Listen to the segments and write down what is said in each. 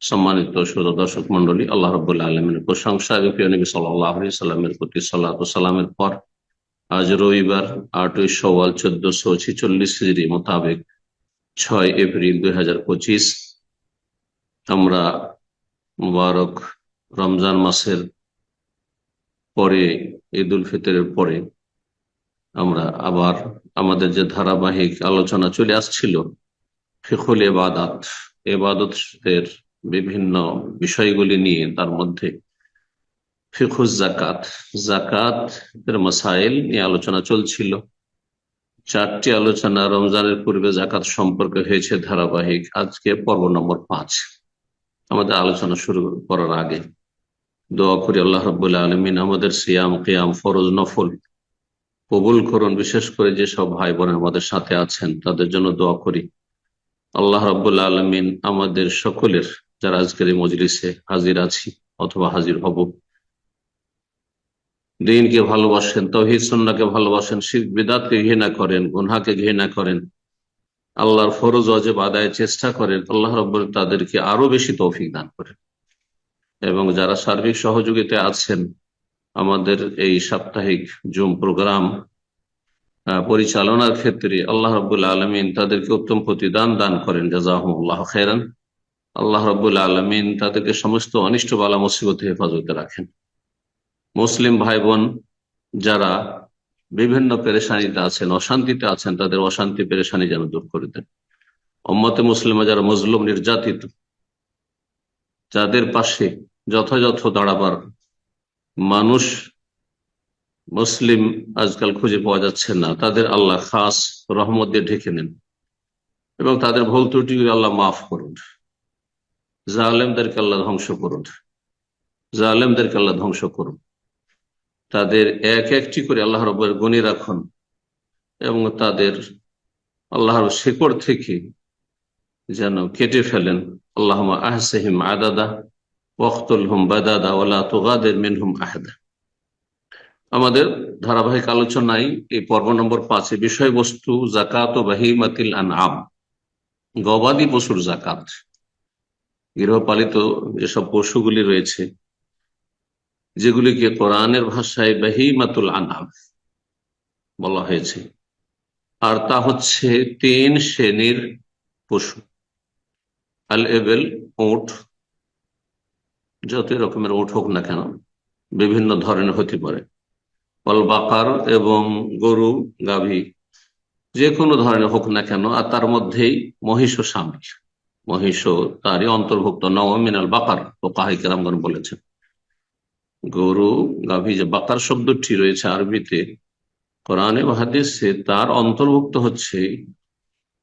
সম্মানিত শ্রোতা দর্শক মন্ডলী আল্লাহ রবুল্লা আলমের প্রশংসা এবং প্রিয় নবী সাল্লামের প্রতি সাল্লাহ সাল্লামের পর আজ রবিবার আটই সওয়াল চোদ্দশো ছিচল্লিশ হিজড়ি মোতাবেক ছয় এপ্রিল দুই হাজার পঁচিশ, আমরা মুবারক রমজান মাসের পরে ঈদ উল ফিতরের পরে আমরা আবার আমাদের যে ধারাবাহিক আলোচনা চলে আসছিল ফিকুল এবাদাত এবাদতের বিভিন্ন বিষয়গুলি নিয়ে তার মধ্যে ফিখুজ জাকাত জাকাত এর মাসাইল নিয়ে আলোচনা চলছিল। চারটি আলোচনা রমজানের পূর্বে জাকাত সম্পর্কে হয়েছে ধারাবাহিক। আজকে পর্ব নম্বর পাঁচ। আমাদের আলোচনা শুরু করার আগে দোয়া করি আল্লাহ রবুল্লা আলমিন আমাদের সিয়াম, কিয়াম, ফরজ, নফল কবুল করুন। বিশেষ করে যেসব ভাই বোন আমাদের সাথে আছেন, তাদের জন্য দোয়া করি। আল্লাহ রবুল্লা আলমিন আমাদের সকলের যারা আজকের এই মজলিসে হাজির আছি অথবা হাজির হব। দিনকে ভালোবাসেন, তহিদ সন্নাকে ভালোবাসেন শিখ বিদাতকে ঘৃণা করেন, গুনহাকে ঘৃণা করেন, আল্লাহর ফরজ অজেব আদায়ের চেষ্টা করেন, আল্লাহ রব্বর তাদেরকে আরও বেশি তৌফিক দান করেন। এবং যারা সার্বিক সহযোগিতা আছেন, আমাদের এই সাপ্তাহিক জুম প্রোগ্রাম পরিচালনার ক্ষেত্রে আল্লাহ রবুল্লা আলমিন তাদেরকে উত্তম প্রতিদান দান করেন। জাজাহমুল্লাহ খেরান আল্লাহ রবুল্লা আলমিন তাদেরকে সমস্ত অনিষ্ট বালা মুসিবতে হেফাজতে রাখেন। মুসলিম ভাই বোন যারা বিভিন্ন পেরেশানিতে আছেন, অশান্তিতে আছেন, তাদের অশান্তি পেরেশানি যেন দূর করে দেন। অম্মতে মুসলিমা যারা মজলুম, নির্যাতিত, যাদের পাশে যথাযথ দাঁড়াবার মানুষ মুসলিম আজকাল খুঁজে পাওয়া যাচ্ছে না, তাদের আল্লাহ খাস রহমত দিয়ে ঢেকে নেন এবং তাদের ভুল ত্রুটি আল্লাহ মাফ করুন। জালেমদেরকে আল্লাহ ধ্বংস করুন। জালেমদেরকে আল্লাহ ধ্বংস করুন। তাদের এক একটি করে আল্লাহ রবের গণি রাখুন এবং তাদের আল্লাহর শেকড় থেকে যেন কেটে ফেলেন। আল্লাহ আহসেহিম আদাদা ওয়াক্তুল হুম বাদাদা ওলা তোগাদের মিনহুম আহদা। আমাদের ধারাবাহিক আলোচনায় এই পর্ব নম্বর পাঁচে বিষয়বস্তু জাকাত ও বাহিমাতিল আন আম গবাদি পশুর জাকাত। গৃহপালিত যেসব পশুগুলি রয়েছে, যেগুলিকে কোরআনের ভাষায় বাহিমাতুল আনাম বলা হয়েছে। আর তা হচ্ছে তিন শ্রেণির পশু। আল এবেল উঠ যত রকমের উঠ হোক না কেন, বিভিন্ন ধরনের হতে পারে। অল বাকার এবং গরু, গাভী, যে কোনো ধরনের হোক না কেন, আর তার মধ্যেই মহিষ সামিল মহিষ তারই অন্তর্ভুক্ত নওমিনাল বাকার ও কাহিক রামগণ বলেছেন। গরু, গাভী যে বাকার শব্দটি রয়েছে আরবিতে, কোরআনে হাদিসে তার অন্তর্ভুক্ত হচ্ছে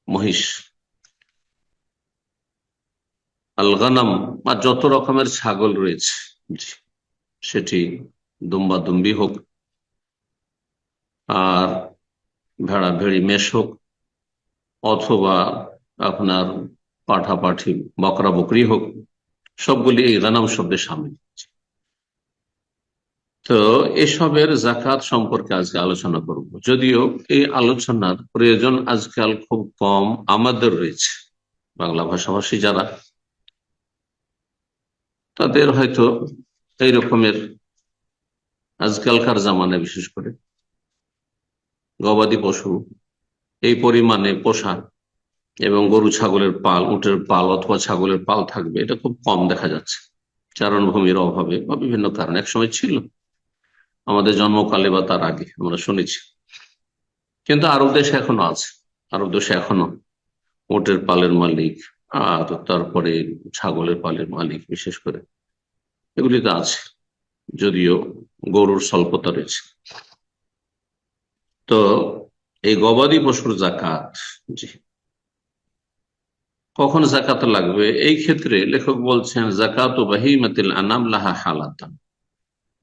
মহিষ। আলগানাম আর যত রকমের ছাগল রয়েছে, সেটি দুম্বা দুম্বি হোক, আর ভেড়া ভেড়ি মেষ হোক, অথবা আপনার পাঠা পাঠি বকরা বকরি হোক, সবগুলি এই গানাম শব্দে সামিল তো এসবের জাকাত সম্পর্কে আজকে আলোচনা করব। যদিও এই আলোচনার প্রয়োজন আজকাল খুব কম আমাদের রয়েছে, বাংলা ভাষাভাষী যারা, তাদের হয়তো এই রকমের আজকালকার জামানে বিশেষ করে গবাদি পশু, এই পরিমাণে পোষা এবং গরু, ছাগলের পাল, উটের পাল অথবা ছাগলের পাল থাকবে। এটা খুব কম দেখা যাচ্ছে। চারণভূমির অভাবে বা বিভিন্ন কারণে একসময় ছিল। আমাদের জন্মকালে বা তার আগে আমরা শুনেছি। কিন্তু আরব দেশে এখনও আছে। আরব দেশে এখনও উটের পালের মালিক, আর তারপরে ছাগলের পালের মালিক বিশেষ করে এগুলি তো আছে। যদিও গরুর স্বল্পতা রয়েছে। তো এই গবাদি পশুর জাকাত, জি কখন জাকাত লাগবে? এই ক্ষেত্রে লেখক বলছেন জাকাত ও বাহিমাতিল আনাম লাহা হালাতান।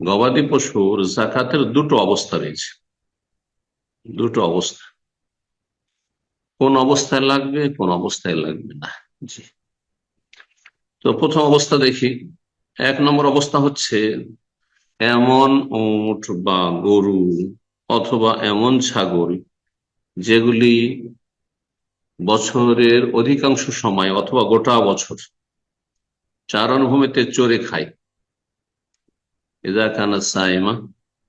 গবাদি পশুর জাকাতের দুটো অবস্থা রয়েছে। দুটো অবস্থা। কোন অবস্থায় লাগবে, কোন অবস্থায় লাগবে না। জি। তো প্রথম অবস্থা দেখি। এক নম্বর অবস্থা হচ্ছে, এমন উট বা গরু অথবা এমন ছাগল যেগুলি বছরের অধিকাংশ সময় অথবা গোটা বছর চারণভূমিতে চড়ে খায়। এদা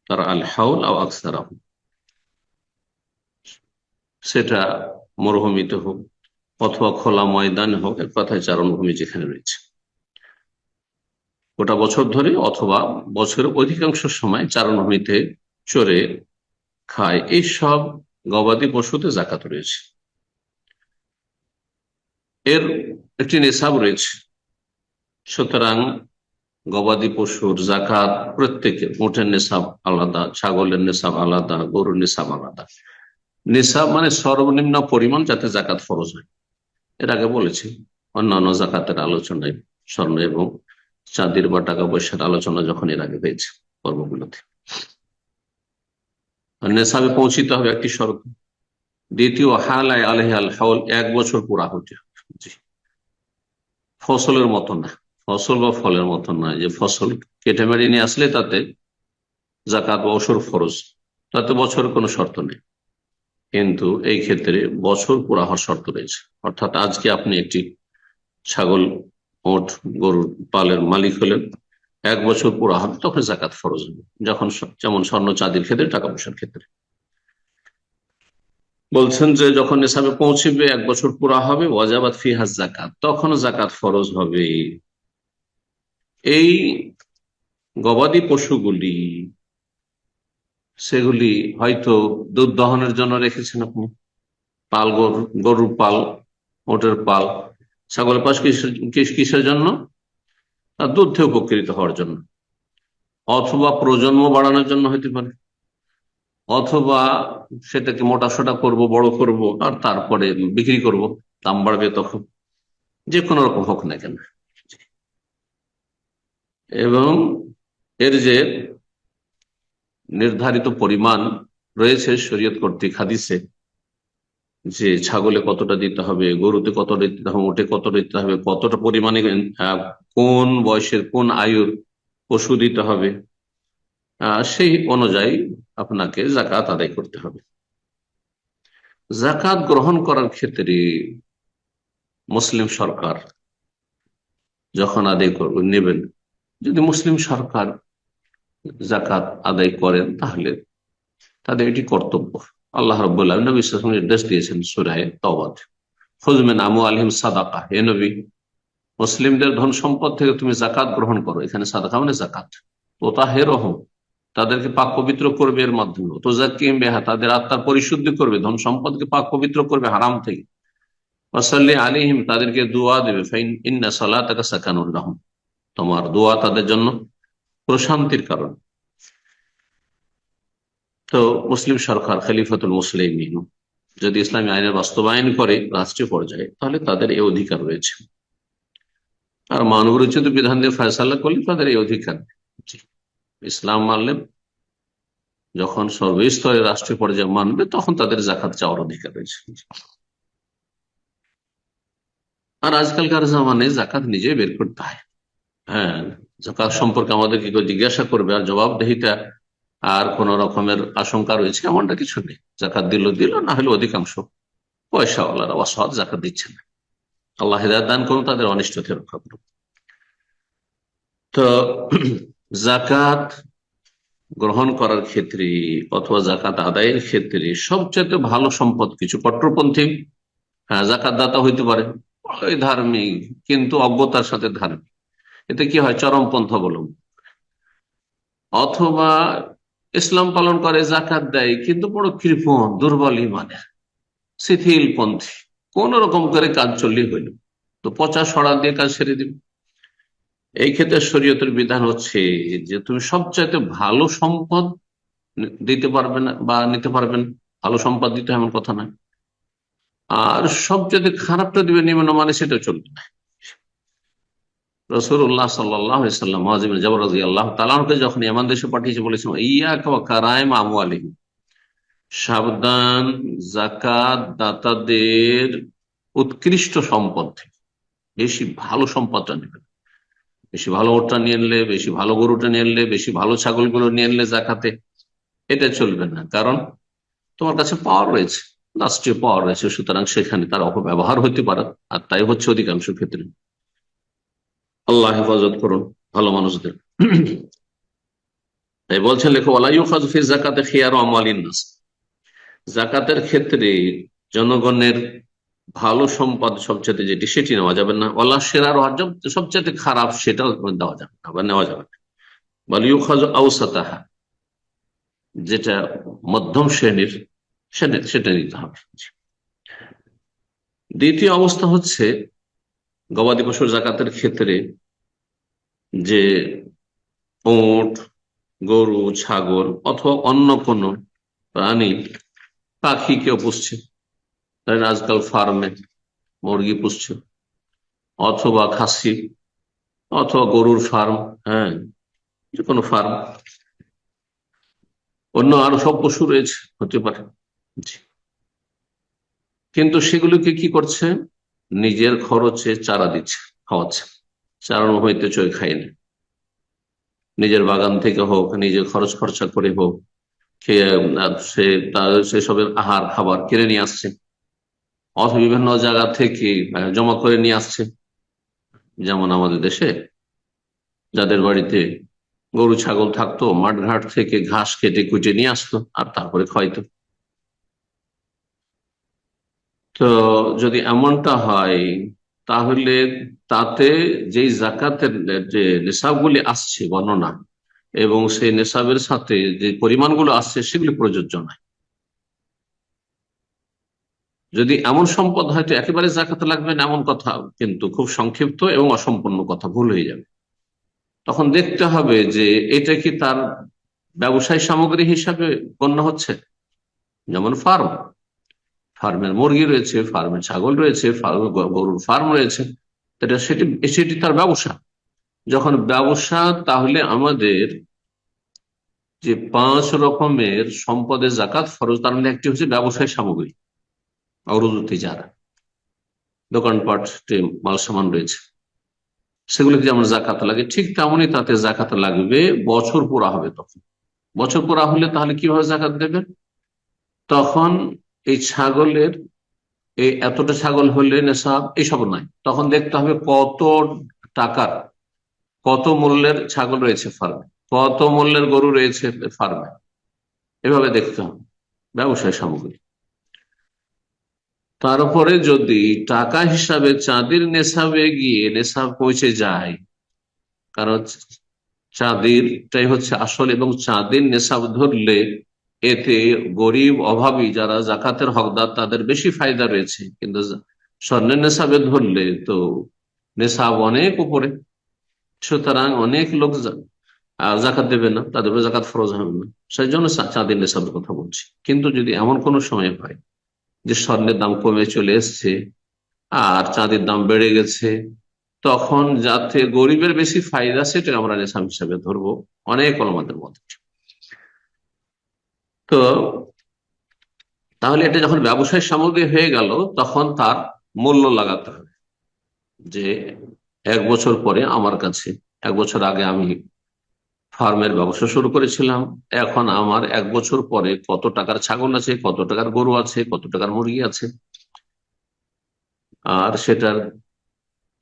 তার আল হাউল আকসার সেটা মরুভূমিতে হোক অথবা খোলা ময়দানে হোক এক কথায় চারণভূমি যেখানে রয়েছে। গোটা বছর ধরে অথবা বছরের অধিকাংশ সময় চারণভূমিতে চড়ে খায়। এই সব গবাদি পশুতে জাকাত রয়েছে। এর একটি নেশাব রয়েছে। সুতরাং গবাদি পশুর জাকাত প্রত্যেকে উঠের নেশাব আলাদা, ছাগলের নেশাব আলাদা, গরুর নেশাব আলাদা। নেশাব মানে সর্বনিম্ন পরিমাণ যাতে জাকাত ফরজ হয়। এর আগে বলেছি, অন্যান্য জাকাতের আলোচনায় স্বর্ণ এবং চাঁদির বা টাকা পয়সার আলোচনা যখন এর আগে হয়েছে পর্বগুলোতে। নেশাবে পৌঁছিতে হবে একটি শর্ত। দ্বিতীয়, হালায় আলহ আল হাউল এক বছর পুরা হতে হবে। ফসলের মতো না, ফসল বা ফলের মতো না, যে ফসল কেটে মেরে নিয়ে আসলে তাতে জাকাত বা ওসর ফরজ তাতে বছর কোনো শর্ত নেই। কিন্তু এই ক্ষেত্রে বছর পুরা হওয়ার শর্ত রয়েছে। অর্থাৎ আজকে আপনি একটি ছাগল, ওট, গরুর পালের মালিক হলেন, এক বছর পুরা হবে, তখন জাকাত ফরজ হবে। যখন যেমন স্বর্ণ চাঁদির ক্ষেত্রে, টাকা পয়সার ক্ষেত্রে। বলছেন যে যখন নেশাবে পৌঁছবে, এক বছর পুরা হবে ওয়াজাবাদ ফিহাজ জাকাত তখন জাকাত ফরজ হবে। এই গবাদি পশুগুলি, সেগুলি হয়তো দুধ দহনের জন্য রেখেছেন আপনি। পাল, গরু, গরুর পাল, ওটের পাল ছাগলের পাশ কিসের জন্য? দুধ উপকৃত হওয়ার জন্য। অথবা প্রজন্ম বাড়ানোর জন্য হইতে পারে। অথবা সেটাকে মোটা সোটা করব, বড় করব, আর তারপরে বিক্রি করব, দাম বাড়বে তখন যে কোনো রকম হোক না কেন। এবং এর যে নির্ধারিত পরিমাণ রয়েছে শরীয়ত কর্তৃক হাদিসে, যে ছাগলে কতটা দিতে হবে, গরুতে কতটা দিতে হবে ওটে কতটা দিতে হবে, কতটা পরিমাণে কোন বয়সের কোন আয়ুর পশু দিতে হবে সেই অনুযায়ী আপনাকে জাকাত আদায় করতে হবে। জাকাত গ্রহণ করার ক্ষেত্রে মুসলিম সরকার যখন আদায় করবেন নেবেন, যদি মুসলিম সরকার জাকাত আদায় করেন, তাহলে তাদের এটি কর্তব্য। আল্লাহ রবাহ নবী নির্দেশ দিয়েছেন সুরায় তবাদ হুজমেন আমু আলহিম সাদাকা। হে নবী, মুসলিমদের ধন সম্পদ থেকে তুমি জাকাত গ্রহণ করো। এখানে সাদাকা মানে জাকাত তো তা হেরহ তাদেরকে পাক পবিত্র করবে এর মাধ্যমে। তো জাকিম বেহা, তাদের আত্মার পরিশুদ্ধি করবে, ধন সম্পদকে পাক পবিত্র করবে হারাম থেকে। ওয়াসাল্লি আলিহিম তাদেরকে দোয়া দেবে ইন্না সাল্লাহ তাকে সাকানুর রহম তোমার দোয়া তাদের জন্য প্রশান্তির কারণ। তো মুসলিম সরকার, খালিফাতুল মুসলিম যদি ইসলামী আইনের বাস্তবায়ন করে রাষ্ট্রীয় পর্যায়ে, তাহলে তাদের এই অধিকার রয়েছে। আর মানবরচিত বিধান দিয়ে ফয়সাল্লা করলে তাদের এই অধিকার ইসলাম মানলে যখন সর্বস্তরে রাষ্ট্রীয় পর্যায়ে মানবে, তখন তাদের জাকাত চাওয়ার অধিকার রয়েছে। আর আজকালকার জামানে জাকাত নিজে বের করতে হয়। হ্যাঁ জাকাত সম্পর্কে আমাদেরকে কেউ জিজ্ঞাসা করবে, আর জবাবদেহিতা আর কোন রকমের আশঙ্কা রয়েছে, এমনটা কিছু নেই। জাকাত দিল দিল, না হলে অধিকাংশ পয়সাওয়ালারা অসৎ জাকাত দিচ্ছে না। আল্লাহ হেদায়ত দান করুন, তাদের অনিষ্ট থেকে রক্ষা করুন। তো জাকাত গ্রহণ করার ক্ষেত্রে অথবা জাকাত আদায়ের ক্ষেত্রে সবচেয়ে ভালো সম্পদ কিছু কট্টরপন্থী হ্যাঁ জাকাত দাতা হইতে পারে, ওই ধার্মিক, কিন্তু অজ্ঞতার সাথে ধার্মিক। এতে কি হয়? চরমপন্থ অবলম্বন। অথবা ইসলাম পালন করে, জাকাত দেয়, কিন্তু বড় কৃপণ, দুর্বল ইমানের শিথিল পন্থী কোন রকম করে কাজ চললে হইল। তো পচা সরা দিয়ে কাজ সেরে দিবে। এই ক্ষেত্রে শরীয়তের বিধান হচ্ছে যে তুমি সবচাইতে ভালো সম্পদ দিতে পারবে না বা নিতে পারবেন। ভালো সম্পদ দিতে এমন কথা নয়। আর সবচেয়ে খারাপটা দিবে নিম্ন মানে সেটা চলবে না। রসুল্লাহ সাল্লাম মহাজিম জবর আল্লাহ তালামকে যখন এমন দেশে পাঠিয়েছে বলেছিলাম ইয়া কারায়ম আমু আলিম সাবধান জাকাত দাতাদের উৎকৃষ্ট সম্পদ থেকে বেশি ভালো সম্পদটা নেবেন। বেশি ভালো ওটা নিয়ে এনলে বেশি ভালো গরুটা নিয়ে এনলে বেশি ভালো ছাগলগুলো নিয়ে এনলে জাকাতে, এটা চলবে না। কারণ তোমার কাছে পাওয়ার রয়েছে রাষ্ট্রীয় পাওয়ার রয়েছে, সুতরাং সেখানে তার অপব্যবহার হতে পারে, আর তাই হচ্ছে অধিকাংশ ক্ষেত্রে। আল্লাহ হেফাজত করুন, ভালো মানুষদের। তাই বলছেন লেখো আলাইফি জাকাতে জাকাতের ক্ষেত্রে জনগণের ভালো সম্পদ সবচেয়ে যেটি, সেটি নেওয়া যাবে না। ওলা সেরার সবচেয়ে খারাপ সেটাও দেওয়া যাবে না বা নেওয়া যাবে না। বলিউ খাজ আউসাতাহা, যেটা মধ্যম শ্রেণির, সেটা নিতে হবে। দ্বিতীয় অবস্থা হচ্ছে গবাদি পশুর জাকাতের ক্ষেত্রে যে ওট, গরু, ছাগল অথবা অন্য কোনো প্রাণী পাখি কেউ পুষছে। আজকাল ফার্মে মুরগি পুষছে, অথবা খাসি, অথবা গরুর ফার্ম হ্যাঁ যে কোনো ফার্ম। অন্য আরও সব পশু রয়েছে, হতে পারে। কিন্তু সেগুলোকে কি করছে? নিজের খরচে চারা দিচ্ছে, খাওয়াচ্ছে। চারানো হইতে চই খাইনি নিজের বাগান থেকে হোক, নিজের খরচ খরচা করে হোক, খেয়ে সে, তার সেসবের আহার খাবার কিনে নিয়ে আসছে। অথবা বিভিন্ন জায়গা থেকে জমা করে নিয়ে আসছে। যেমন আমাদের দেশে, যাদের বাড়িতে গরু, ছাগল থাকতো, মাঠঘাট থেকে ঘাস কেটে কুটে নিয়ে আসতো আর তারপরে খাইতো তো যদি এমনটা হয়, তাহলে তাতে যেই জাকাতের যে নেশাবগুলি আসছে, বর্ণনা, এবং সেই নেশাবের সাথে যে পরিমাণগুলো আসছে, সেগুলি প্রযোজ্য নয়। যদি এমন সম্পদ হয়তো একেবারে জাকাতে লাগবে না এমন কথা, কিন্তু খুব সংক্ষিপ্ত এবং অসম্পূর্ণ কথা, ভুল হয়ে যাবে। তখন দেখতে হবে যে এটা কি তার ব্যবসায় সামগ্রী হিসাবে গণ্য হচ্ছে? যেমন ফার্ম। ফার্মের মুরগি রয়েছে, ফার্মের ছাগল রয়েছে গরুর ফার্ম রয়েছে এটা সেটি সেটি তার ব্যবসা। যখন ব্যবসা, তাহলে আমাদের যে পাঁচ রকমের সম্পদের জাকাত ফরজ, তার মধ্যে একটি হচ্ছে ব্যবসায় সামগ্রী। অরুদতি যারা। দোকানপাট মাল সামান রয়েছে। সেগুলিকে যেমন জাকাত লাগে, ঠিক তেমনই তাতে জাকাত লাগবে, বছর পুরা হবে তখন। বছর পুরা হলে তাহলে কীভাবে জাকাত দেবেন? তখন এই ছাগলের, এই এতটা ছাগল হলে নেশাব এইসব নয় তখন দেখতে হবে কত টাকার, কত মূল্যের ছাগল রয়েছে ফার্মে, কত মূল্যের গরু রয়েছে ফার্মে। এভাবে দেখতে হবে। ব্যবসায় সামগ্রী। তারপরে যদি টাকা হিসাবে চাঁদের নেশাবে গিয়ে নেশাব পৌঁছে যায়, কারণ চাঁদিরটাই হচ্ছে আসল এবং চাঁদের নেশাব ধরলে এতে গরিব, অভাবী যারা জাকাতের হকদার তাদের বেশি ফায়দা রয়েছে। কিন্তু স্বর্ণের নেশাবে ধরলে তো নেশাব অনেক উপরে। সুতরাং অনেক লোক জাকাত দেবে না, তাদের জাকাত ফরজ হবে না। সেই জন্য চাঁদের নেশাবের কথা বলছি। কিন্তু যদি এমন কোনো সময় হয় যে স্বর্ণের দাম কমে চলে এসছে আর চাঁদের দাম বেড়ে গেছে, তখন যাতে গরিবের বেশি ফায়দা সেটা আমরা নেশাব হিসাবে ধরবো, অনেক আমাদের মধ্যে। তো তাহলে এটা যখন ব্যবসায় সামগ্রী হয়ে গেল, তখন তার মূল্য লাগাতে হবে। যে এক বছর পরে আমার কাছে, এক বছর আগে আমি ফার্মের ব্যবসা শুরু করেছিলাম। এখন আমার এক বছর পরে কত টাকার ছাগল আছে, কত টাকার গরু আছে, কত টাকার মুরগি আছে। আর সেটার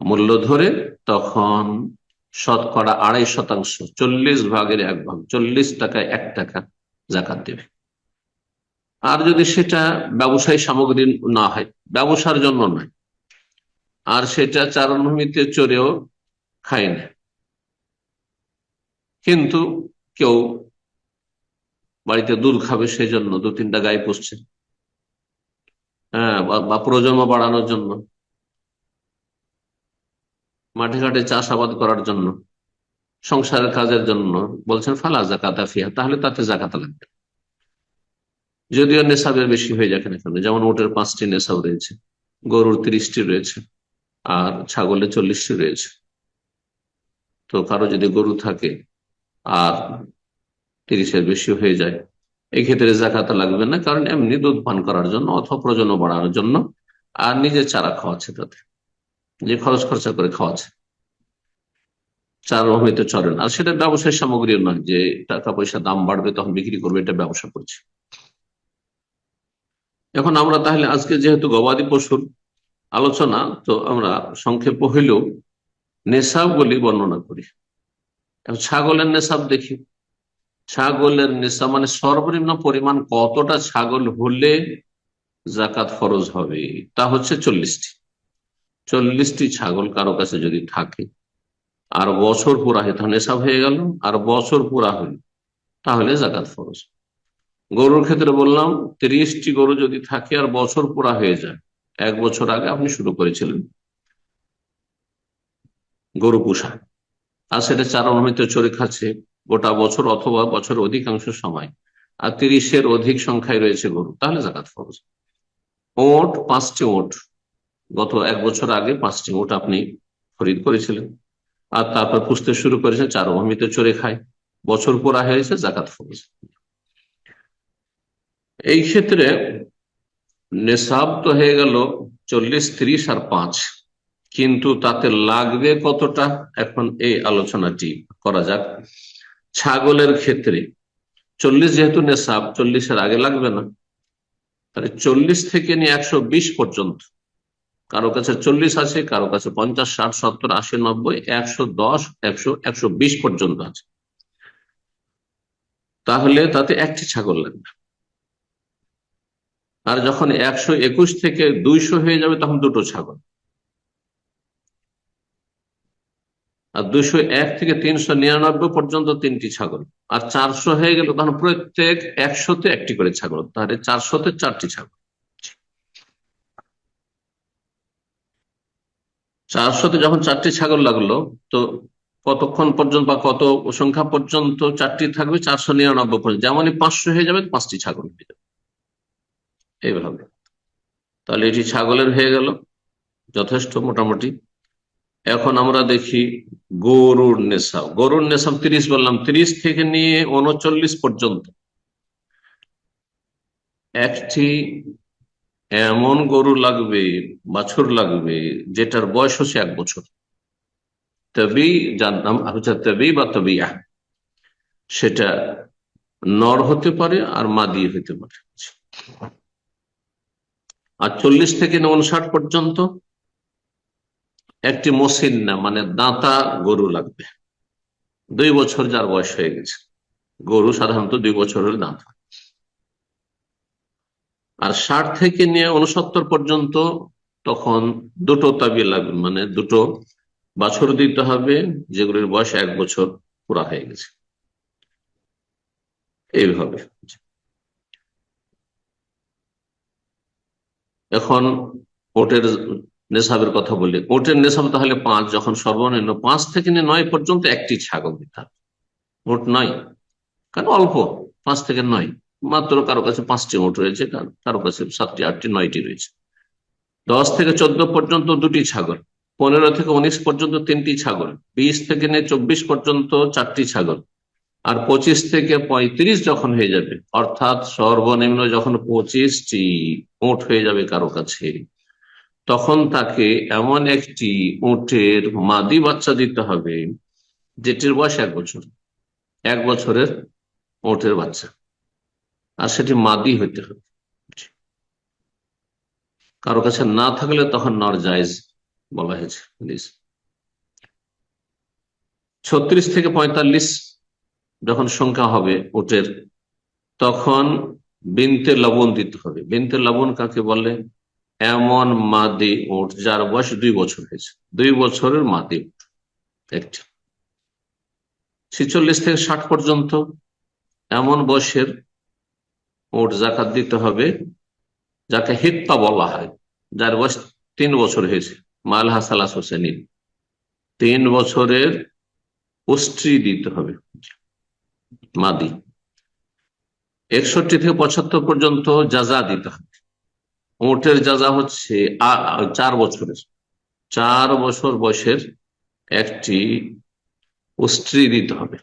মূল্য ধরে তখন শতকরা আড়াই শতাংশ, চল্লিশ ভাগের এক ভাগ, চল্লিশ টাকায় এক টাকা জাকাত দেবে। আর যদি সেটা ব্যবসায়ী সামগ্রী না হয়, ব্যবসার জন্য নয়, আর সেটা চারণভূমিতে চড়েও খায় না। কিন্তু কেউ বাড়িতে দুধ খাবে সেই জন্য দু তিনটা গায়ে পুষছে। হ্যাঁ বা প্রজন্ম বাড়ানোর জন্য। মাঠে ঘাটে চাষাবাদ করার জন্য, সংসারের কাজের জন্য বলছেন, ফালা জাকাত আফিয়া তাহলে তাতে জাকাত লাগবে। যদিও নেশাবের বেশি হয়ে যাক না যেমন ওটের পাঁচটি নেশাব রয়েছে। গরুর তিরিশটি রয়েছে। আর ছাগলের চল্লিশটি রয়েছে। তো কারও যদি গরু থাকে আর তিরিশের বেশি হয়ে যায়। এই ক্ষেত্রে জাকাত লাগবে না, কারণ এমনি দুধ পান করার জন্য অথবা প্রজন্ম বাড়ানোর জন্য আর নিজের চারা খাওয়াচ্ছে তাতে যে খরচ খরচা করে খাওয়াচ্ছে। চারা হয়তো চলে না। আর সেটা ব্যবসায় সামগ্রীও নয় যে টাকা পয়সা দাম বাড়বে, তখন বিক্রি করবে, এটা ব্যবসা করছে। এখন আমরা তাহলে আজকে যেহেতু গবাদি পশুর আলোচনা, তো আমরা সংক্ষেপ হইলেও নেশাব বলি বর্ণনা করি। এখন ছাগলের নেশাব দেখি। ছাগলের নেশা মানে সর্বনিম্ন পরিমাণ কতটা ছাগল হলে জাকাত ফরজ হবে? তা হচ্ছে চল্লিশটি। চল্লিশটি ছাগল কারও কাছে যদি থাকে, আর বছর পুরা হয় তাহলে নেশাব হয়ে গেল, আর বছর পুরা হইল তাহলে জাকাত ফরজ। গরুর ক্ষেত্রে বললাম, তিরিশটি গরু যদি থাকে আর বছর পুরা হয়ে যায়, এক বছর আগে আপনি শুরু করেছিলেন গরু পোষা। আর সেটা চার অনুমিত চড়ে খাচ্ছে গোটা বছর অথবা বছর অধিকাংশ সময়। আর তিরিশের অধিক সংখ্যায় রয়েছে গরু, তাহলে জাকাত ফরজ। ওট, পাঁচটি ওট। গত এক বছর আগে পাঁচটি ওট আপনি খরিদ করেছিলেন। আর তারপর পুষতে শুরু করেছেন চার ভূমিতে চড়ে খায় বছর পুরা হয়েছে জাকাত ফরজ। এই ক্ষেত্রে নেশাব তো হয়ে গেল চল্লিশ, ত্রিশ আর পাঁচ। কিন্তু তাতে লাগবে কতটা? এখন এই আলোচনাটি করা যাক। ছাগলের ক্ষেত্রে চল্লিশ যেহেতু নেশাব, চল্লিশের আগে লাগবে না। তাহলে চল্লিশ থেকে নিয়ে একশো বিশ পর্যন্ত। কারও কাছে চল্লিশ আছে, কারও কাছে পঞ্চাশ, ষাট, সত্তর, আশি, নব্বই, একশো দশ, একশো একশো বিশ পর্যন্ত আছে। তাহলে তাতে একটি ছাগল লাগবে। আর যখন একশো একুশ থেকে দুইশো হয়ে যাবে, তখন দুটো ছাগল। আর দুশো এক থেকে তিনশো নিরানব্বই পর্যন্ত তিনটি ছাগল। আর চারশো হয়ে গেল তখন প্রত্যেক একশোতে একটি করে ছাগল। তাহলে চারশোতে চারটি ছাগল। চারশোতে যখন চারটি ছাগল লাগল, তো কতক্ষণ পর্যন্ত বা কত সংখ্যা পর্যন্ত চারটি থাকবে? চারশো নিরানব্বই পর্যন্ত। যেমনই পাঁচশো হয়ে যাবে, পাঁচটি ছাগল হয়ে যাবে। এইভাবে। তাহলে এটি ছাগলের হয়ে গেল। যথেষ্ট মোটামুটি। এখন আমরা দেখি গরুর নেশাব গরুর নেশাব তিরিশ বললাম, তিরিশ থেকে নিয়ে উনচল্লিশ পর্যন্ত। একটি এমন গরু লাগবে, বাছুর লাগবে, যেটার বয়স হচ্ছে এক বছর। তবেই যার নাম হচ্ছে তবেই বা তবিয়া সেটা নর হতে পারে আর মাদি হতে পারে। আর চল্লিশ থেকে উনষাট পর্যন্ত একটি মসিন্না মানে দাঁতা গরু লাগবে। দুই বছর যার বয়স হয়ে গেছে। গরু সাধারণত দুই বছরের দাঁত। আর ষাট থেকে নিয়ে উনসত্তর পর্যন্ত তখন দুটো তাবি লাগবে মানে দুটো বাছর দিতে হবে, যেগুলির বয়স এক বছর পুরা হয়ে গেছে। এইভাবে। এখন ওটের নেশাবের কথা বলি ওটের নেশাব তাহলে পাঁচ, যখন সর্বনিম্ন পাঁচ থেকে নিয়ে নয় পর্যন্ত একটি ছাগল দিতে হবে। ওট নয়। কারণ অল্প, পাঁচ থেকে নয়। মাত্র কারও কাছে পাঁচটি ওট রয়েছে কারও কাছে সাতটি, আটটি, নয়টি রয়েছে। দশ থেকে চোদ্দ পর্যন্ত দুটি ছাগল, পনেরো থেকে উনিশ পর্যন্ত তিনটি ছাগল, বিশ থেকে নিয়ে চব্বিশ পর্যন্ত চারটি ছাগল, আর পঁচিশ থেকে পঁয়ত্রিশ যখন হয়ে যাবে, অর্থাৎ সর্বনিম্ন যখন পঁচিশটি উঠ হয়ে যাবে কারও কাছে তখন তাকে এমন একটি উটের মাদি বাচ্চা দিতে হবে, যেটির বয়স এক বছর। এক বছরের উটের বাচ্চা। আর সেটি মাদি হইতে হবে। কারও কাছে না থাকলে তখন নর জায়জ বলা হয়েছে। ছত্রিশ থেকে পঁয়তাল্লিশ যখন সংখ্যা হবে ওটের তখন বিনতে লবণ দিতে হবে। বিনতে লবণ কাকে বলে? এমন মাদি ওট যার বয়স দুই বছর হয়েছে। দুই বছরের মাদি উঠ। ছিচল্লিশ থেকে ষাট পর্যন্ত এমন বয়সের ওট জাকাত দিতে হবে, যাকে হিত্তা বলা হয়, যার বয়স তিন বছর হয়েছে। মাল হাসালাস হোসেনি। তিন বছরের পুষ্টি দিতে হবে। মাদি। একষট্টি থেকে পঁচাত্তর পর্যন্ত যাজা দিতে হবে। উটের যাজা হচ্ছে চার বছরের, চার বছর বয়সের একটি স্ত্রী দিতে হবে,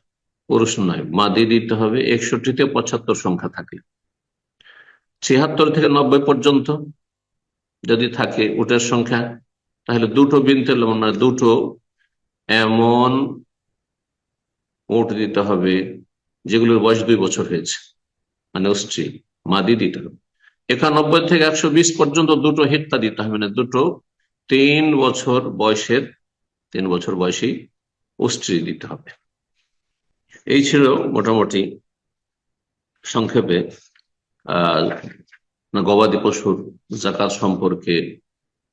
পুরুষ নয় মাদি দিতে হবে, একষট্টিতে পঁচাত্তর সংখ্যা থাকে। ছিয়াত্তর থেকে নব্বই পর্যন্ত যদি থাকে উটের সংখ্যা, তাহলে দুটো বিনতে না দুটো এমন উট দিতে হবে, যেগুলোর বয়স দুই বছর হয়েছে মানে স্ত্রী মাদি দিতে হবে। একানব্বই থেকে একশো বিশ পর্যন্ত দুটো হিত্তা দিতে হবে। মানে দুটো তিন বছর বয়সের, তিন বছর বয়সী স্ত্রী দিতে হবে। এই ছিল মোটামুটি সংক্ষেপে গবাদি পশুর জাকাত সম্পর্কে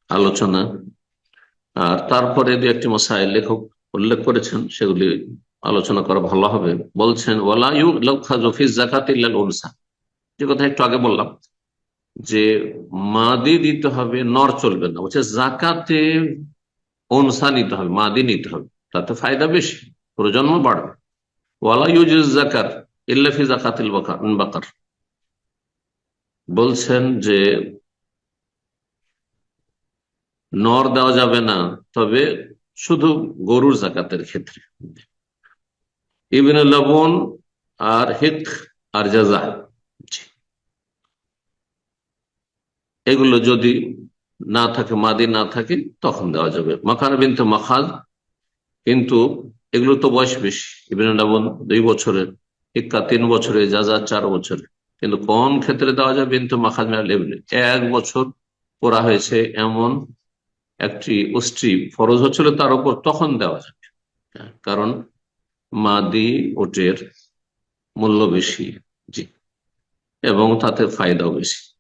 আলোচনা। আর তারপরে দু একটি মশাই লেখক উল্লেখ করেছেন, সেগুলি আলোচনা করা ভালো হবে। বলছেন ওয়ালায়ু লফিস জাকাত উনসা যে কথা একটু আগে বললাম যে মাদি দিতে হবে, নর চলবে না। বলছে জাকাতে অনসা নিতে হবে, মাদি নিতে হবে। তাতে ফায়দা বেশি, প্রজন্ম বাড়বে। ওয়ালা ইউজ জাকার ইল্লাফি জাকাতিল বাকার। বলছেন যে নর দেওয়া যাবে না, তবে শুধু গরুর জাকাতের ক্ষেত্রে। ইবিন লবণ আর হিক আর জাজা এগুলো যদি না থাকে, মাদি না থাকে, তখন দেওয়া যাবে। মাখানা বিনতে মাখাজ কিন্তু এগুলো তো বয়স বেশি। ইবিন দুই বছরের হিক্কা তিন বছরের, যা চার বছরের। কিন্তু কোন ক্ষেত্রে দেওয়া যাবে কিন্তু মাখাজ লেভেলে এক বছর পড়া হয়েছে এমন একটি স্ত্রী ফরজ হচ্ছিল তার উপর, তখন দেওয়া যাবে। কারণ মাদি ওটের মূল্য বেশি, জি। এবং তাতে ফায়দাও বেশি।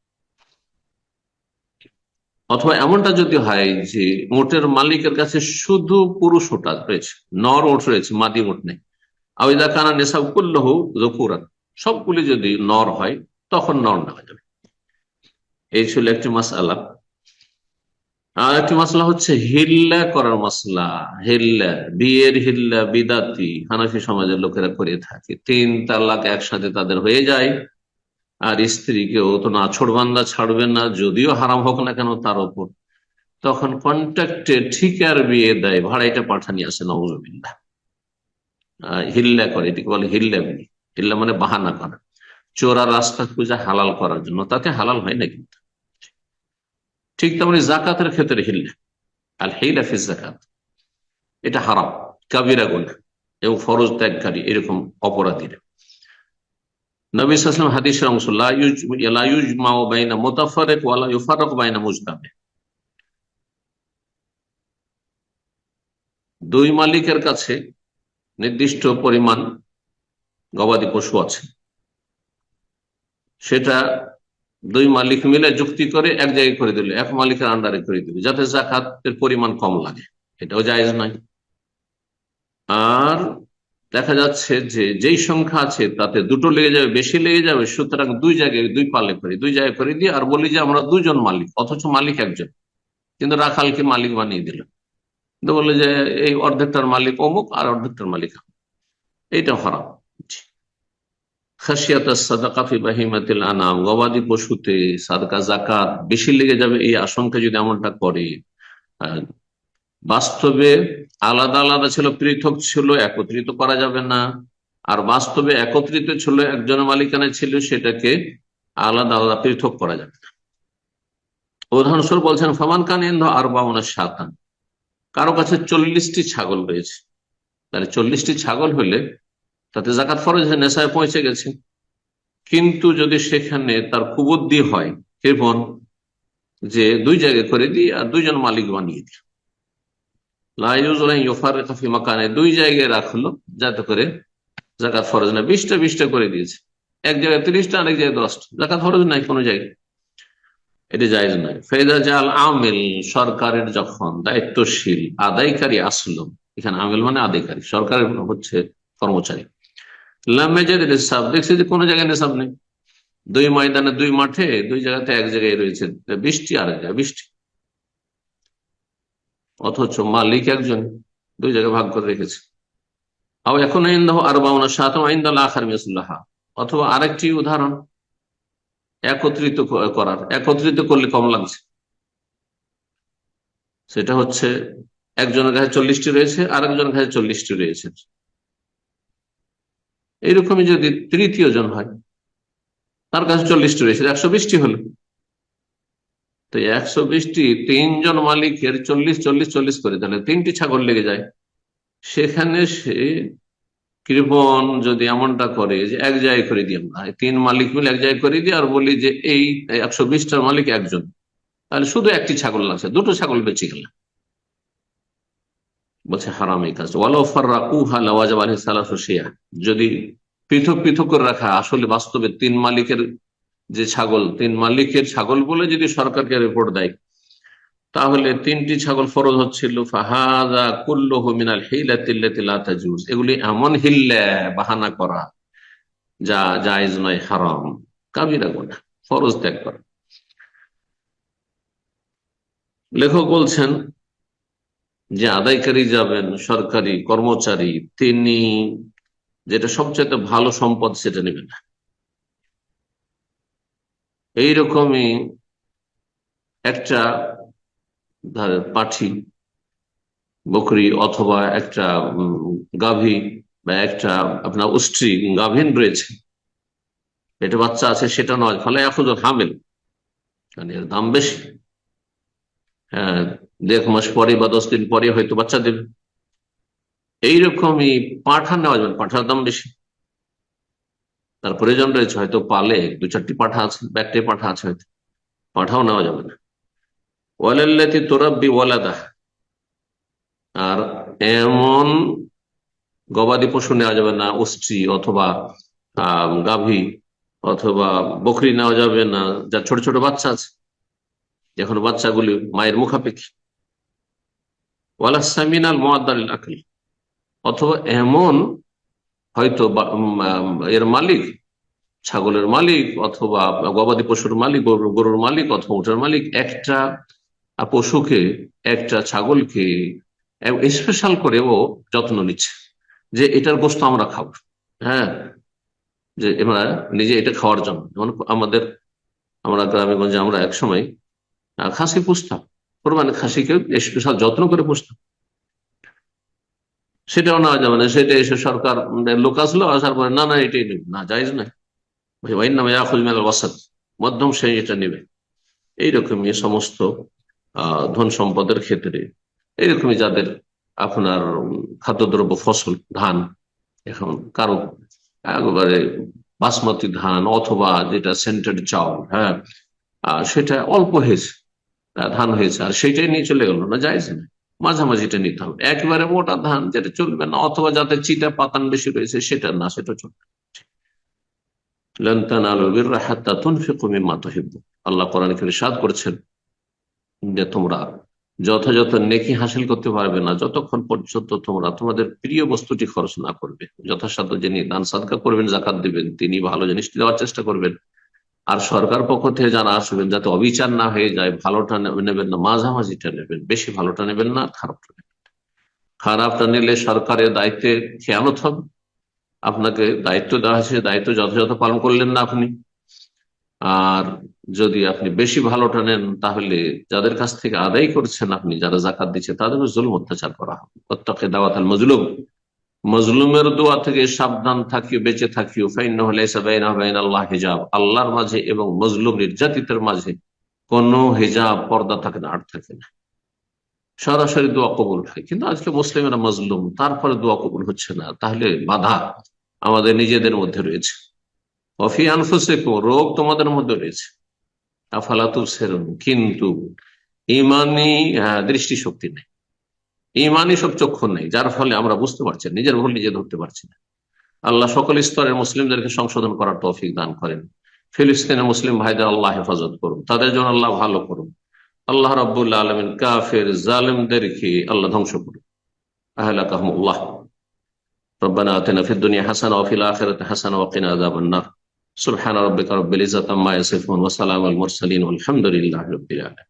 অথবা এমনটা যদি হয় যে ওটের মালিকের কাছে শুধু পুরুষ ওটা রয়েছে, নর ওট রয়েছে, মাদি ওট নেই। আবিদা কানা নেশাব কুল্লহ জকুরান সবগুলি যদি নর হয়, তখন নর নেওয়া যাবে। এই ছিল একটি মাস আর একটি মশলা হচ্ছে হিল্লা করার মশলা হিল্লা, বিয়ের হিল্লা, বিদাতি। হানাফি সমাজের লোকেরা করে থাকে। তিন তালাক একসাথে তাদের হয়ে যায়। আর স্ত্রীকেও তো না ছোড়বান্দা ছাড়বে না, যদিও হারাম হোক না কেন তার ওপর। তখন কন্ট্রাক্টে ঠিকার বিয়ে দেয়, ভাড়াইটা পাঠানি আসে নবজবিল্লা হিল্লা করে, এটিকে বলে হিল্লা বিয়ে। হিল্লা মানে বাহানা করা। চোরা রাস্তা খুঁজে হালাল করার জন্য। তাতে হালাল হয় না কিন্তু। ঠিক তেমনি জাকাতের ক্ষেত্রে হিল্লা। আল হেইলা ফিস জাকাত। এটা হারাম, কাবিরা গুণা এবং ফরজ ত্যাগকারী এরকম অপরাধীরা। হাদিসের অংশ বাইনা মোতাফারেক ওয়ালা ইউফারক বাইনা দুই মালিকের কাছে নির্দিষ্ট পরিমাণ গবাদি পশু আছে। সেটা দুই মালিক মিলে যুক্তি করে এক জায়গায় করে দিল, এক মালিকের আন্ডারে করে দিল, যাতে জাকাতের পরিমাণ কম লাগে। এটাও জায়জ নয়। আর দেখা যাচ্ছে যে যেই সংখ্যা আছে তাতে দুটো লেগে যাবে, বেশি লেগে যাবে, সুতরাং দুই জায়গায় দুই পালে করি, দুই জায়গায় করে দিই আর বলি যে আমরা দুজন মালিক, অথচ মালিক একজন। কিন্তু রাখালকে মালিক বানিয়ে দিল। কিন্তু বলে যে এই অর্ধেকটার মালিক অমুক আর অর্ধেকটার মালিক এইটা হারাম। আনাম গবাদি পশুতে সাদকা জাকাত বেশি লেগে যাবে এই আশঙ্কা যদি এমনটা করে বাস্তবে আলাদা আলাদা ছিল, পৃথক ছিল, একত্রিত করা যাবে না। আর বাস্তবে একত্রিত ছিল একজনের মালিকানা ছিল, সেটাকে আলাদা আলাদা পৃথক করা যাবে না। উদাহরণস্বরূপ বলছেন, ফমান কান ইন্ধ আর বাউনা সাতান কারও কাছে চল্লিশটি ছাগল রয়েছে। তাহলে চল্লিশটি ছাগল হলে তাতে জাকাত ফরজ নেশায় পৌঁছে গেছে। কিন্তু যদি সেখানে তার কুবুদ্ধি হয় কেবন যে দুই জায়গায় করে দিই আর দুইজন মালিক বানিয়ে দিই। দুই জায়গায় রাখল, যাতে করে জাকাত ফরজ না, বিশটা বিশটা করে দিয়েছে। এক জায়গায় তিরিশটা, আরেক জায়গায় দশটা। জাকাত ফরজ নাই কোনো জায়গায়। এটি জায়জ নয়। ফেদা জাল আমেল, সরকারের যখন দায়িত্বশীল, আদায়কারী আসলো, এখানে আমেল মানে আদায়কারী, সরকারের হচ্ছে কর্মচারী। লামেজের নিসাব, দেখছি যে কোনো জায়গায় নিসাব নেই। দুই ময়দানে, দুই মাঠে, দুই জায়গাতে এক জায়গায় রয়েছে বৃষ্টি আর জায়গায় বৃষ্টি অথচ মালিক একজন দুই জায়গায় ভাগ করে রেখেছে। আও এখন আর বাউনা সাত আখার মিয়াসুল্লাহা অথবা আরেকটি উদাহরণ, একত্রিত করার, একত্রিত করলে কম লাগছে। সেটা হচ্ছে একজনের কাছে চল্লিশটি রয়েছে আর একজনের কাছে চল্লিশটি রয়েছে। এইরকমই যদি তৃতীয় জন হয়, তার কাছে চল্লিশটি রয়েছে, একশো বিশটি হলো। তো একশো বিশটি তিনজন মালিকের চল্লিশ চল্লিশ চল্লিশ করে তাহলে তিনটি ছাগল লেগে যায়। সেখানে সে কৃপন যদি এমনটা করে যে এক জায়গায় করে দিই আমরা তিন মালিক মিলে এক জায়গায় করে দিই আর বলি যে এই একশো বিশটার মালিক একজন, তাহলে শুধু একটি ছাগল লাগছে দুটো ছাগল বেঁচে গেল। বলছে হারাম এই কাজ যদি পৃথক পৃথক করে রাখা, আসলে বাস্তবে তিন মালিকের যে ছাগল, তিন মালিকের ছাগল বলে যদি সরকারকে রিপোর্ট দেয়, তাহলে তিনটি ছাগল ফরজ হচ্ছিল। ফাহাদা কুল্লু মিনাল হিলাতিল্লাতিলাতাজুজ এগুলি এমন হিল্লা, বাহানা করা, যা জায়েজ নয়, হারাম। কাবিরা গোনা, ফরজ ত্যাগ করা। লেখক বলছেন, যে আদায়কারী যাবেন সরকারি কর্মচারী, তিনি যেটা সবচেয়ে ভালো সম্পদ সেটা নেবেন না। এইরকমই একটা পাঠি, বকরি অথবা একটা গাভী বা একটা আপনার উষ্ট্রি, গাভীন রয়েছে। এটা বাচ্চা আছে, সেটা নয়। ফলে এখন হামেল। মানে এর দাম বেশি। হ্যাঁ দেড় মাস পরে বা দশ দিন পরে হয়তো বাচ্চা দেবে। এইরকমই পাঠা নেওয়া যাবে। পাঠার দাম বেশি। তার প্রয়োজন রয়েছে হয়তো পালে দু চারটি পাঠা আছে বা একটাই পাঠা আছে হয়তো। পাঠাও নেওয়া যাবে না। ওয়ালাল্লাতি তোরাব্বি ওয়ালাদা আর এমন গবাদি পশু নেওয়া যাবে না অস্ত্রী অথবা গাভী অথবা বকরি নেওয়া যাবে না যার ছোট ছোট বাচ্চা আছে। এখন বাচ্চাগুলি মায়ের মুখাপেক্ষী। ওয়ালা সামিনাল মোয়াদ্দাল আকল। অথবা এমন হয়তো এর মালিক, ছাগলের মালিক অথবা গবাদি পশুর মালিক গরুর মালিক অথবা উঠের মালিক একটা পশুকে, একটা ছাগলকে স্পেশাল করে ও যত্ন নিচ্ছে যে এটার গোস্ত আমরা খাব। হ্যাঁ? যে আমরা নিজে এটা খাওয়ার জন্য। যেমন আমাদের, আমরা গ্রামেগঞ্জে আমরা এক সময় খাসি পুষতাম। কোরবানি খাসিকে স্পেশাল যত্ন করে পুষতাম। সেটাও নেওয়া যাবে না, সেটা এসে সরকার লোক আসলো, আসার পরে, না না, এটাই নেবে, না, যাইজ না। নাম ওয়াসাদ, মধ্যম এটা নেবে। এইরকমই সমস্ত ধন সম্পদের ক্ষেত্রে, এইরকমই যাদের আপনার খাদ্যদ্রব্য, ফসল, ধান, এখন কারও একবারে বাসমতি ধান অথবা যেটা সেন্টার চাউল হ্যাঁ সেটা অল্প হয়েছে, ধান হয়েছে, আর সেটাই নিয়ে চলে গেল, না, যাইজ না। মাঝামাঝিটা নিতে হবে। একবারে মোটা ধান যেটা চলবে না, অথবা যাতে চিটা পাতান বেশি রয়েছে সেটা না, সেটা চলবে করছেন যে তোমরা যথাযথ নেকি হাসিল করতে পারবে না, যতক্ষণ পর্যন্ত তোমরা তোমাদের প্রিয় বস্তুটি খরচ না করবে। যথাসাধ্য যিনি দান করবেন, জাকাত দিবেন, তিনি ভালো জিনিসটি দেওয়ার চেষ্টা করবেন। আর সরকার পক্ষ থেকে যারা আসবেন, যাতে অবিচার না হয়ে যায়, ভালোটা নেবেন না, মাঝামাঝিটা নেবেন, বেশি ভালোটা নেবেন না, খারাপটা নেবেন খারাপটা নিলে সরকারের দায়িত্বে খেয়ালত হবে। আপনাকে দায়িত্ব দেওয়া হয়েছে, দায়িত্ব যথাযথ পালন করলেন না আপনি। আর যদি আপনি বেশি ভালোটা নেন, তাহলে যাদের কাছ থেকে আদায় করছেন আপনি, যারা জাকাত দিচ্ছে তাদের জুলুম অত্যাচার করা হবে। প্রত্যেকে দাওয়াত মজলুম। মজলুমের দোয়া থেকে সাবধান থাকিও, বেঁচে থাকিও। ফাইন আল্লাহ হেজাব। আল্লাহর মাঝে এবং মজলুম নির্যাতিতের মাঝে কোন হেজাব, পর্দা থাকে না, আট থাকে না। সরাসরি দোয়া কবুল হয়। কিন্তু আজকে মুসলিমেরা মজলুম, তারপরে দোয়া কবুল হচ্ছে না। তাহলে বাধা আমাদের নিজেদের মধ্যে রয়েছে। অফি আনফুসেকো রোগ তোমাদের মধ্যে রয়েছে। আফালাতু সেরুন কিন্তু ইমানি দৃষ্টিশক্তি নেই। ইমানই সব চক্ষু নেই যার ফলে আমরা বুঝতে পারছি নিজের ভুল নিজে ধরতে পারছি না আল্লাহ সকল স্তরের মুসলিমদেরকে সংশোধন করার তৌফিক দান করেন ফিলিস্তিনের মুসলিম ভাইদের আল্লাহ হেফাজত করুন তাদের জন্য আল্লাহ ভালো করুন আল্লাহ রাবুল্লাহ আলমিন কাফের জালেমদেরকে আল্লাহ ধ্বংস করুন আহলাকাহমুল্লাহ ربنا آتنا في الدنيا حسنة وفي الآخرة حسنة وقنا عذاب النار سبحان ربك رب العزة عما يصفون وسلام المرسلين والحمد لله رب العالمين